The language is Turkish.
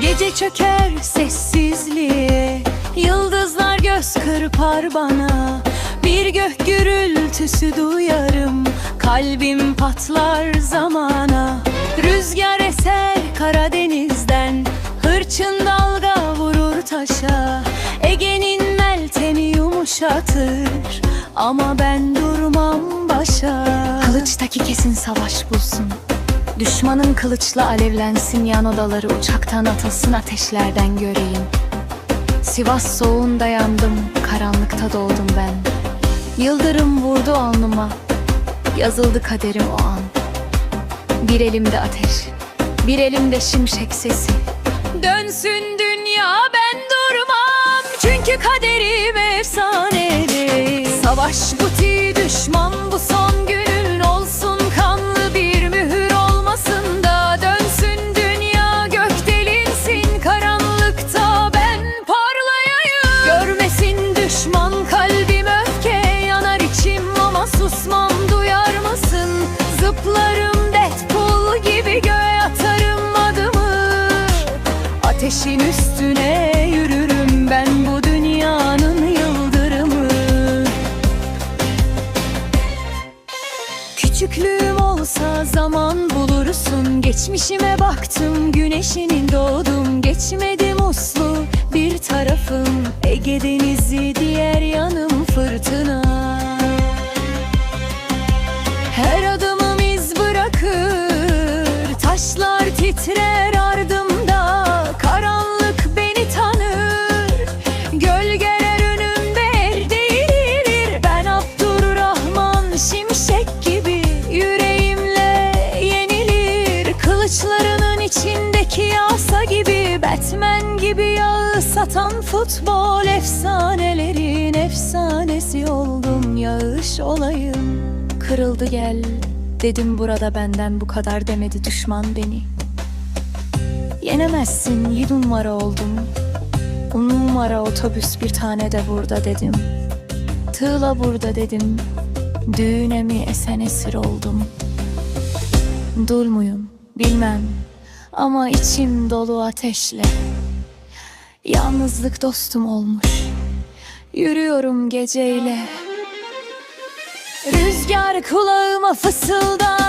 Gece çöker sessizliğe Yıldızlar göz kırpar bana. Bir gök gürültüsü duyarım Kalbim patlar zamana. Rüzgar eser Karadeniz'den Hırçın dalga vurur taşa. Ege'nin meltemi yumuşatır Ama ben durmam başa. Kılıçtaki kesin savaş bulsun Düşmanın kılıçla alevlensin yan odaları uçaktan atılsın ateşlerden göreyim. Sivas soğuğunda yandım karanlıkta doğdum ben. Yıldırım vurdu alnıma yazıldı kaderim o an. Bir elimde ateş bir elimde şimşek sesi. Dönsün dünya ben durmam Çünkü kaderim efsaneli Savaş bu ti düşman bu son Ateşin üstüne yürürüm ben bu dünyanın yıldırımı. Küçüklüğüm olsa zaman bulursun. Geçmişime baktım güneşinin doğdum. Geçmedim uslu bir tarafım. Ege denizi diğer yanım fırtına Kılıçlarının içindeki yasa gibi Batman gibi yağı satan futbol Efsanelerin efsanesi oldum Yağış olayım. Kırıldı gel Dedim burada benden bu kadar demedi düşman beni. Yenemezsin yedi numara oldum. On numara otobüs bir tane de burada dedim. Tığla burada dedim. Düğüne mi esen esir oldum? Dul muyum bilmem Ama içim dolu ateşle. Yalnızlık dostum olmuş. Yürüyorum geceyle. Rüzgar kulağıma fısıldar